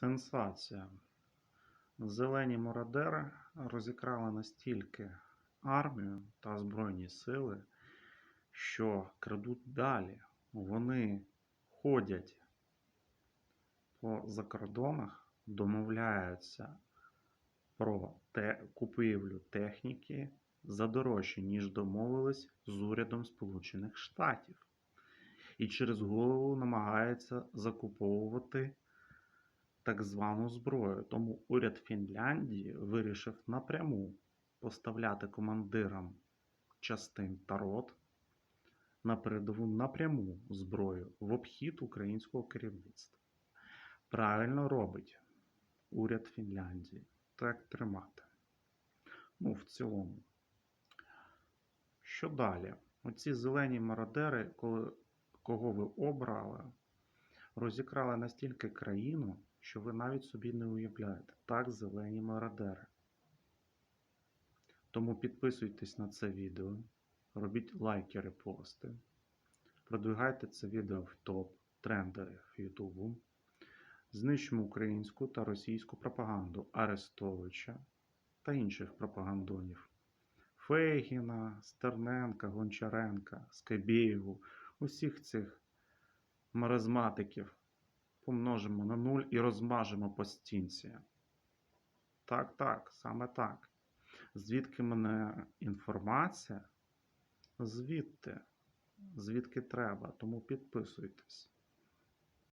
Сенсація. Зелені мародери розікрали настільки армію та Збройні сили, що крадуть далі. Вони ходять по закордонах, домовляються про те, купівлю техніки за дорожче, ніж домовились з урядом Сполучених Штатів. І через голову намагаються закуповувати так звану зброю. Тому уряд Фінляндії вирішив напряму поставляти командирам частин та рот на передову напряму зброю в обхід українського керівництва. Правильно робить уряд Фінляндії. Так тримати. Ну, в цілому. Що далі? Оці зелені мародери, коли, кого ви обрали, розікрали настільки країну, що ви навіть собі не уявляєте. Так, зелені мародери. Тому підписуйтесь на це відео, робіть лайки, репости, продвигайте це відео в топ трендерів Ютубу. Знищимо українську та російську пропаганду Арестовича та інших пропагандонів. Фейгіна, Стерненка, Гончаренка, Скабєєву, усіх цих маразматиків помножимо на 0 і розмажемо по стінці. Так, так, саме так. Звідки мене інформація? Звідти, звідки треба, тому підписуйтесь.